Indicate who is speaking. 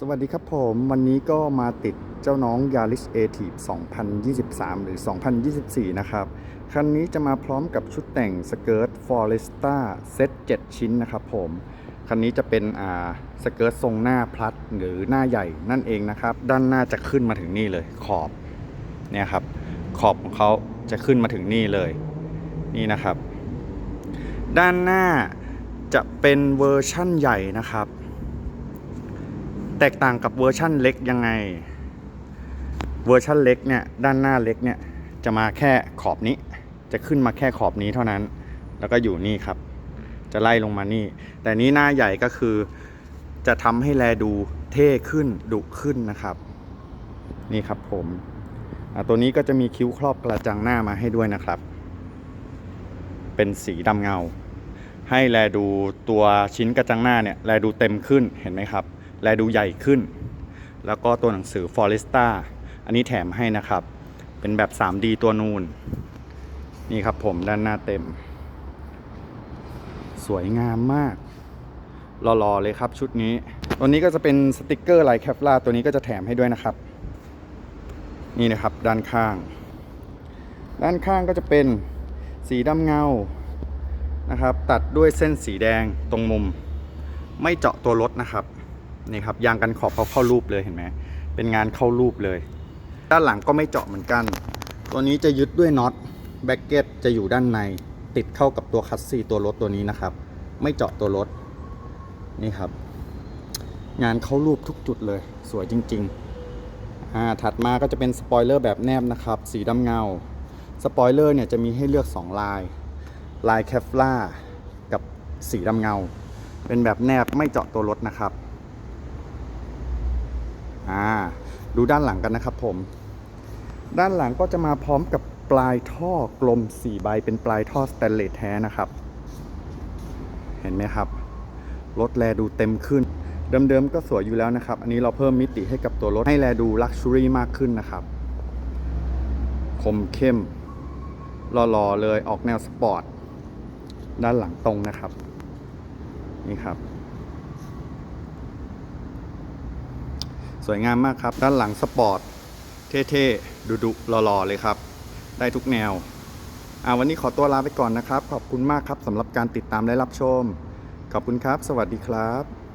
Speaker 1: สวัสดีครับผมวันนี้ก็มาติดเจ้าน้อง Yaris a t i v 2023 หรือ 2024 นะครับ คันนี้จะมาพร้อมกับชุดแต่งสเกิร์ต Foresta เซต7ชิ้นนะครับผม คันนี้จะเป็นอ่าสเกิร์ตทรงหน้าพลัดหรือหน้าใหญ่นั่นเองนะครับ ด้านหน้าจะขึ้นมาถึงนี่เลยขอบเนี่ยครับ ขอบของเขาจะขึ้นมาถึงนี่เลย นี่นะครับ ด้านหน้าจะเป็นเวอร์ชั่นใหญ่นะครับ แตกต่างกับเวอร์ชั่นเล็กยังไง เวอร์ชั่นเล็กเนี่ยด้านหน้าเล็กเนี่ยจะมาแค่ขอบนี้ จะขึ้นมาแค่ขอบนี้เท่านั้น แล้วก็อยู่นี่ครับ จะไล่ลงมานี่ แต่นี้หน้าใหญ่ก็คือ จะทำให้แลดูเท่ขึ้นดุขึ้นนะครับ นี่ครับผมตัวนี้ก็จะมีคิ้วครอบกระจังหน้ามาให้ด้วยนะครับ เป็นสีดำเงา ให้แลดูตัวชิ้นกระจังหน้าเนี่ยแลดูเต็มขึ้นเห็นไหมครับ แลดูใหญ่ขึ้น แล้วก็ตัวหนังสือ Foresta อันนี้แถมให้นะครับ เป็นแบบ 3D ตัวนูน นี่ครับผมด้านหน้าเต็ม สวยงามมากหล่อๆเลยครับชุดนี้ ตัวนี้ก็จะเป็นสติกเกอร์ลายแคปลาตัวนี้ก็จะแถมให้ด้วยนะครับ นี่นะครับด้านข้าง ด้านข้างก็จะเป็นสีดำเงานะครับ ตัดด้วยเส้นสีแดงตรงมุม ไม่เจาะตัวรถนะครับ นี่ครับยางกันขอบเขาเข้ารูปเลยเห็นไหมเป็นงานเข้ารูปเลย ด้านหลังก็ไม่เจาะเหมือนกัน ตัวนี้จะยึดด้วยน็อตแบ็กเก็ตจะอยู่ด้านในติดเข้ากับตัวคัสซีตัวรถตัวนี้นะครับ ไม่เจาะตัวรถนี่ครับ งานเข้ารูปทุกจุดเลย สวยจริงๆอ่าถัดมาก็จะเป็นสปอยเลอร์แบบแนบนะครับ สีดำเงาสปอยเลอร์เนี่ยจะมีให้เลือก 2 ลาย ลายแคฟล่ากับสีดำเงา เป็นแบบแนบไม่เจาะตัวรถนะครับ อ่าดูด้านหลังกันนะครับผม ด้านหลังก็จะมาพร้อมกับปลายท่อกลม 4 ใบเป็นปลายท่อสแตนเลสแท้นะครับ เห็นไหมครับรถแลดูเต็มขึ้น เดิมๆก็สวยอยู่แล้วนะครับ อันนี้เราเพิ่มมิติให้กับตัวรถให้แลดูลักชัวรี่มากขึ้นนะครับ คมเข้มหล่อๆเลยออกแนวสปอร์ตด้านหลังตรงนะครับ นี่ครับ สวยงามมากครับ ด้านหลังสปอร์ต เท่ๆ ดุๆหล่อๆ เลยครับ ได้ทุกแนวอ่าวันนี้ขอตัวลาไปก่อนนะครับ ขอบคุณมากครับสำหรับการติดตามและรับชม ขอบคุณครับ สวัสดีครับ